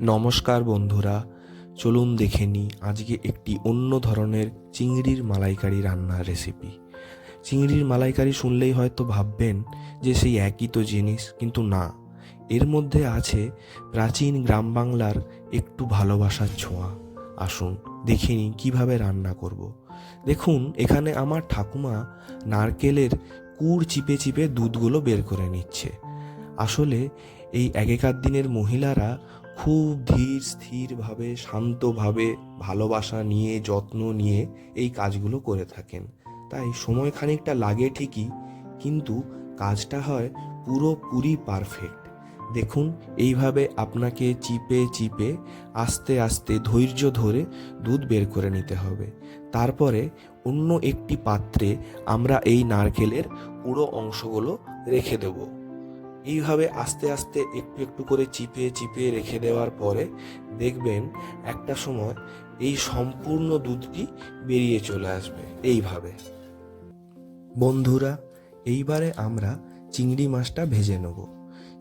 নমস্কার বন্ধুরা, চলুন দেখে নিই আজকে একটি অন্য ধরনের চিংড়ির মালাইকারি রান্নার রেসিপি চিংড়ির মালাইকারি শুনলেই হয়তো ভাববেন যে সেই একই তো জিনিস, কিন্তু না। এর মধ্যে আছে প্রাচীন গ্রাম বাংলার একটু ভালোবাসার ছোঁয়া। আসুন, দেখে নিই কীভাবে রান্না করব। দেখুন, এখানে আমার ঠাকুমা নারকেলের কুড় চিপে চিপে দুধগুলো বের করে নিচ্ছে। আসলে এই আগেকার দিনের মহিলারা খুব ধীর স্থিরভাবে, শান্তভাবে ভালোবাসা নিয়ে, যত্ন নিয়ে এই কাজগুলো করে থাকেন। তাই সময় খানিকটা লাগে ঠিকই, কিন্তু কাজটা হয় পুরোপুরি পারফেক্ট। দেখুন, এইভাবে আপনাকে চিপে চিপে, আস্তে আস্তে ধৈর্য ধরে দুধ বের করে নিতে হবে। তারপরে অন্য একটি পাত্রে আমরা এই নারকেলের পুরো অংশগুলো রেখে দেবো। এইভাবে আস্তে আস্তে একটু একটু করে চিপে চিপে রেখে দেওয়ার পরে দেখবেন একটা সময় এই সম্পূর্ণ দুধটি বেরিয়ে চলে আসবে। এইভাবে। বন্ধুরা, এইবারে আমরা চিংড়ি মাছটা ভেজে নেব।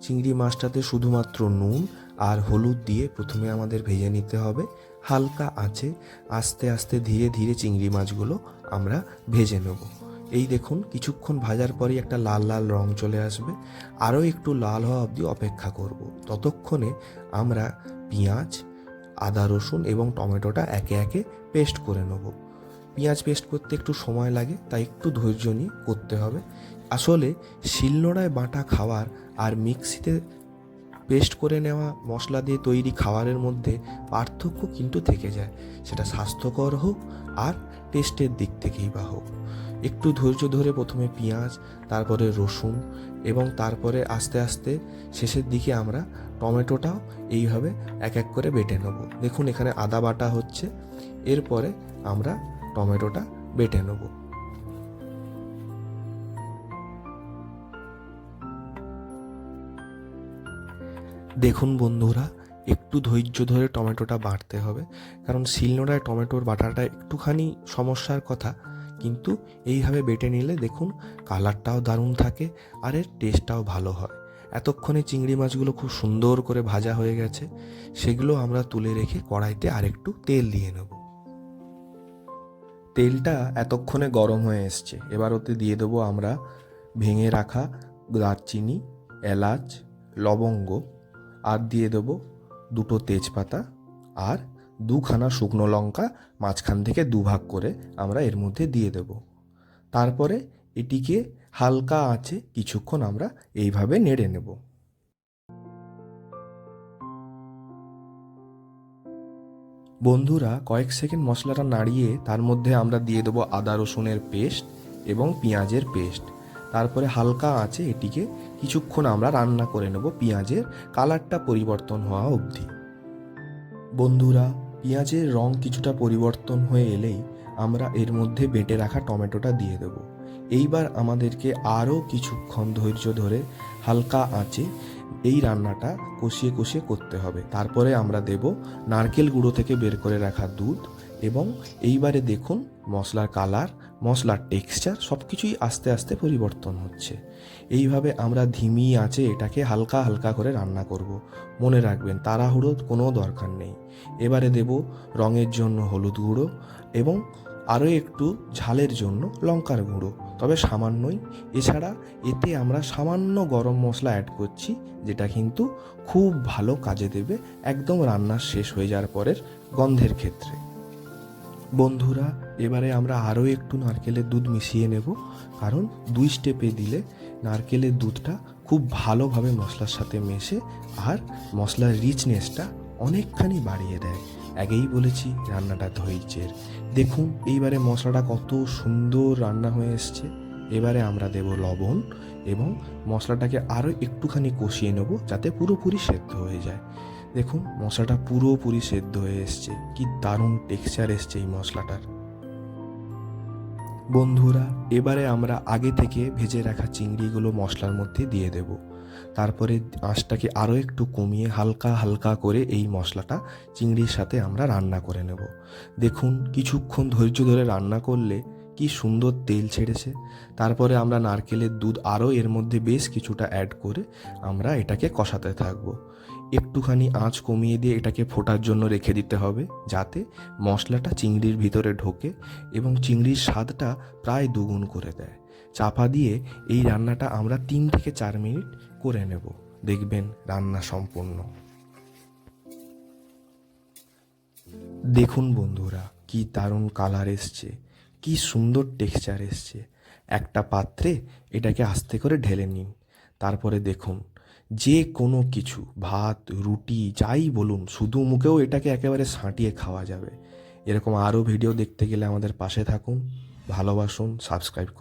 চিংড়ি মাছটাতে শুধুমাত্র নুন আর হলুদ দিয়ে প্রথমে আমাদের ভেজে নিতে হবে। হালকা আছে আস্তে আস্তে ধীরে ধীরে চিংড়ি মাছগুলো আমরা ভেজে নেব। এই দেখুন, কিছুক্ষণ ভাজার পরেই একটা লাল লাল রং চলে আসবে। আরও একটু লাল হওয়া অবধি অপেক্ষা করব। ততক্ষণে আমরা পেঁয়াজ, আদা রসুন এবং টমেটোটা একে একে পেস্ট করে নেব। পেঁয়াজ পেস্ট করতে একটু সময় লাগে, তাই একটু ধৈর্য নিয়ে করতে হবে। আসলে শিলনোড়ায় বাটা খাবার আর মিক্সিতে পেস্ট করে নেওয়া মশলা দিয়ে তৈরি খাবারের মধ্যে পার্থক্য কিন্তু থেকে যায়। সেটা স্বাস্থ্যকর হোক আর টেস্টের দিক থেকেই বা হোক। একটু ধৈর্য ধরে প্রথমে পেঁয়াজ, তারপরে রসুন এবং তারপরে আস্তে আস্তে শেষের দিকে আমরা টমেটোটাও এইভাবে এক এক করে বেটে নেব। দেখুন এখানে আদা বাটা হচ্ছে। এরপরে আমরা টমেটোটা বেটে নেব। দেখুন বন্ধুরা, একটু ধৈর্য ধরে টমেটোটা বাটতে হবে। কারণ শিলনোড়ায় টমেটোর বাটাটা একটুখানি সমস্যার কথা, কিন্তু এইভাবে বেটে নিলে দেখুন কালারটাও দারুণ থাকে আর এর টেস্টটাও ভালো হয়। এতক্ষণে চিংড়ি মাছগুলো খুব সুন্দর করে ভাজা হয়ে গেছে, সেগুলো আমরা তুলে রেখে কড়াইতে আরেকটু তেল দিয়ে নেব। তেলটা এতক্ষণে গরম হয়ে এসছে, এবার ওতে দিয়ে দেবো আমরা ভেঙে রাখা দারচিনি, এলাচ, লবঙ্গ আর দিয়ে দেবো দুটো তেজপাতা আর দুখানা শুকনো লঙ্কা, মাঝখান থেকে দুভাগ করে আমরা এর মধ্যে দিয়ে দেব। তারপরে এটিকে হালকা আঁচে কিছুক্ষণ আমরা এইভাবে নেড়ে নেব। বন্ধুরা, কয়েক সেকেন্ড মশলাটা নাড়িয়ে তার মধ্যে আমরা দিয়ে দেবো আদা রসুনের পেস্ট এবং পেঁয়াজের পেস্ট। তারপরে হালকা আঁচে এটিকে কিছুক্ষণ আমরা রান্না করে নেব। পেঁয়াজের কালারটা পরিবর্তন হওয়া অবধি। বন্ধুরা, পেঁয়াজের রং কিছুটা পরিবর্তন হয়ে এলেই আমরা এর মধ্যে বেটে রাখা টমেটোটা দিয়ে দেব। এইবার আমাদেরকে আরও কিছুক্ষণ ধৈর্য ধরে হালকা আঁচে এই রান্নাটা কষিয়ে কষিয়ে করতে হবে। তারপরে আমরা দেব নারকেল গুঁড়ো থেকে বের করে রাখা দুধ এবং এইবারে দেখুন মশলার কালার মশলার টেক্সচার সব কিছুই আস্তে আস্তে পরিবর্তন হচ্ছে। এইভাবে আমরা ধিমি আঁচে এটাকে হালকা হালকা করে রান্না করব। মনে রাখবেন তাড়াহুড়ো কোনো দরকার নেই। এবারে দেব রঙের জন্য হলুদ গুঁড়ো এবং আরও একটু ঝালের জন্য লঙ্কার গুঁড়ো। তবে সামান্যই। এছাড়া এতে আমরা সামান্য গরম মশলা অ্যাড করছি, যেটা কিন্তু খুব ভালো কাজে দেবে একদম রান্নার শেষ হয়ে যাওয়ার পরের গন্ধের ক্ষেত্রে। বন্ধুরা এবারে আমরা আরও একটু নারকেলের দুধ মিশিয়ে নেব। কারণ দুই স্টেপে দিলে নারকেলের দুধটা খুব ভালোভাবে মশলার সাথে মেশে আর মশলার রিচনেসটা অনেকখানি বাড়িয়ে দেয়। আগেই বলেছি, রান্নাটা ধৈর্যের। দেখুন, এইবারে মশলাটা কত সুন্দর রান্না হয়ে এসছে। এবারে আমরা দেব লবণ এবং মশলাটাকে আরও একটুখানি কষিয়ে নেব যাতে পুরোপুরি সেদ্ধ হয়ে যায়। দেখুন, মশলাটা পুরোপুরি সেদ্ধ হয়ে এসছে। কি দারুণ টেক্সচার এসছে এই মশলাটার। বন্ধুরা, এবারে আমরা আগে থেকে ভেজে রাখা চিংড়িগুলো মশলার মধ্যে দিয়ে দেব। তারপরে আঁচটাকে আরও একটু কমিয়ে হালকা হালকা করে এই মশলাটা চিংড়ির সাথে আমরা রান্না করে নেব। দেখুন, কিছুক্ষণ ধৈর্য ধরে রান্না করলে কি সুন্দর তেল ছেড়েছে। তারপরে আমরা নারকেলের দুধ আরও এর মধ্যে বেশ কিছুটা অ্যাড করে আমরা এটাকে কষাতে থাকব। একটুখানি আঁচ কমিয়ে দিয়ে এটাকে ফোটার জন্য রেখে দিতে হবে যাতে মশলাটা চিংড়ির ভিতরে ঢোকে এবং চিংড়ির স্বাদটা প্রায় দুগুণ করে দেয়। চাপা দিয়ে এই রান্নাটা আমরা তিন থেকে চার মিনিট করে নেব। দেখবেন রান্না সম্পূর্ণ। দেখুন বন্ধুরা, কি দারুণ কালার এসছে। কি সুন্দর টেক্সচার এসছে। একটা পাত্রে এটাকে আস্তে করে ঢেলে নিন। তারপরে দেখুন, যে কোনো কিছু, ভাত, রুটি, যাই বলুন, শুধু মুখেও এটাকে একেবারে সাঁটিয়ে খাওয়া যাবে। এরকম আরও ভিডিও দেখতে গেলে আমাদের পাশে থাকুন, ভালোবাসুন সাবস্ক্রাইব করুন।